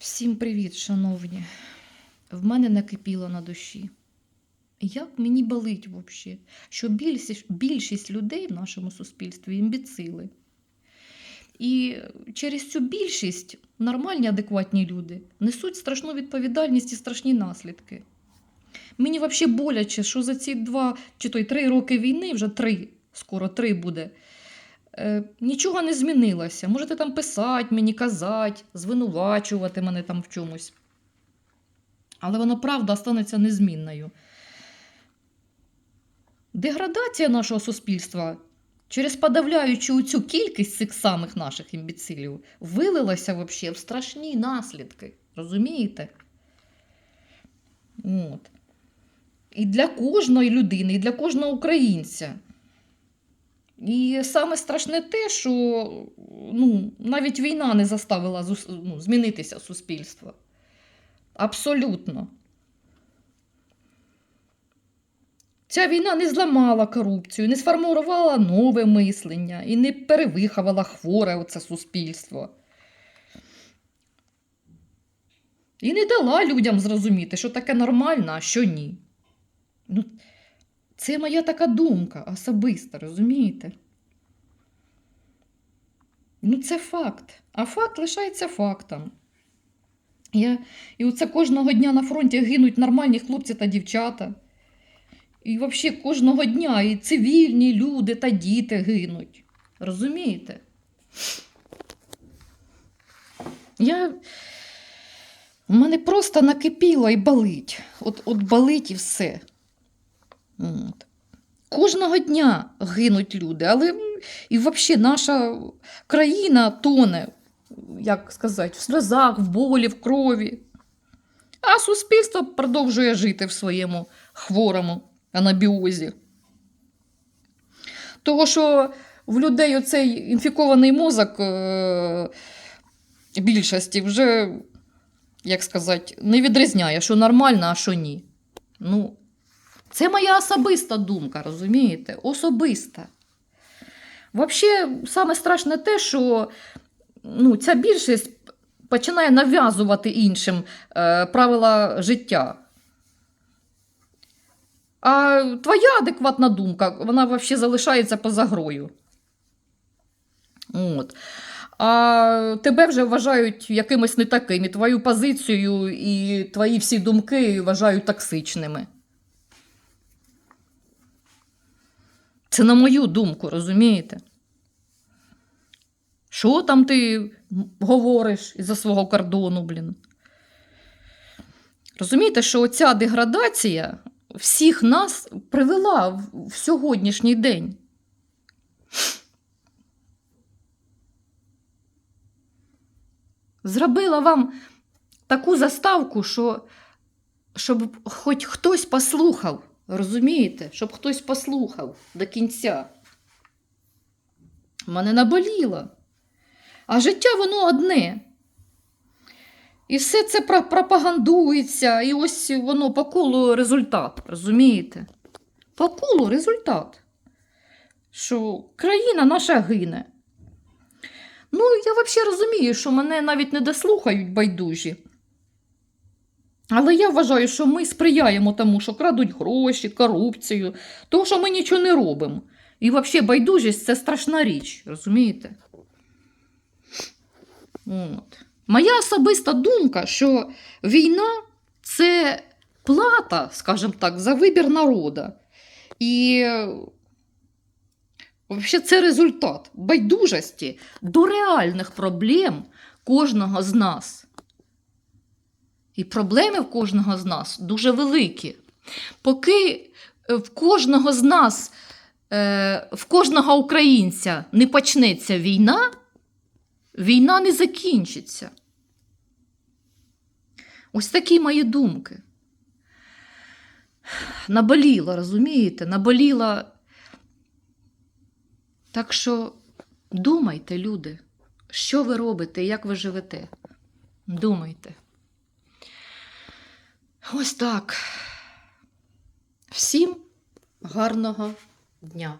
Всім привіт, шановні. В мене накипіло на душі. Як мені болить взагалі, що більшість, більшість людей в нашому суспільстві імбіцили. І через цю більшість нормальні, адекватні люди несуть страшну відповідальність і страшні наслідки. Мені взагалі боляче, що за ці два чи то три роки війни, вже три, скоро три буде. Е, нічого не змінилося. Можете там писати мені, казати, звинувачувати мене там в чомусь. Але воно правда останеться незмінною. Деградація нашого суспільства через подавляючу цю кількість цих самих наших імбіцилів вилилася вообще в страшні наслідки. Розумієте? От. І для кожної людини, і для кожного українця. І саме страшне те, що ну, навіть війна не заставила ну, змінитися суспільство. Абсолютно. Ця війна не зламала корупцію, не сформувала нове мислення і не перевиховала хворе оце суспільство. І не дала людям зрозуміти, що таке нормально, а що ні. Ну, це моя така думка особиста, розумієте? Ну, це факт. А факт лишається фактом. Я... І оце кожного дня на фронті гинуть нормальні хлопці та дівчата. І взагалі кожного дня і цивільні люди та діти гинуть. Розумієте? Я... У мене просто накипіло і болить. От, от болить і все. Кожного дня гинуть люди, але і взагалі наша країна тоне, як сказати, в сльозах, в болі, в крові. А суспільство продовжує жити в своєму хворому анабіозі. Того, що в людей оцей інфікований мозок е- більшості вже, як сказати, не відрізняє, що нормально, а що ні. Ну, це моя особиста думка, розумієте? Особиста. Взагалі, саме страшне те, що ну, ця більшість починає нав'язувати іншим е, правила життя. А твоя адекватна думка, вона взагалі залишається поза грою. От. А тебе вже вважають якимось не таким, і твою позицію, і твої всі думки вважають токсичними. Це на мою думку, розумієте? Що там ти говориш із-за свого кордону, блін? Розумієте, що оця деградація всіх нас привела в сьогоднішній день. Зробила вам таку заставку, що щоб хоч хтось послухав, розумієте? Щоб хтось послухав до кінця. Мене наболіло. А життя воно одне. І все це пропагандується, і ось воно по колу результат, розумієте? По колу результат. Що країна наша гине. Ну, я взагалі розумію, що мене навіть не дослухають байдужі. Але я вважаю, що ми сприяємо тому, що крадуть гроші, корупцію, тому що ми нічого не робимо. І взагалі байдужість це страшна річ, розумієте? От. Моя особиста думка, що війна це плата, скажімо так, за вибір народу. І взагалі це результат байдужості до реальних проблем кожного з нас. І проблеми в кожного з нас дуже великі. Поки е, в кожного з нас, е, в кожного українця не почнеться війна, війна не закінчиться. Ось такі мої думки. Наболіла, розумієте? Наболіла. Так що думайте, люди, що ви робите, як ви живете. Думайте. Ось так. Всім гарного дня!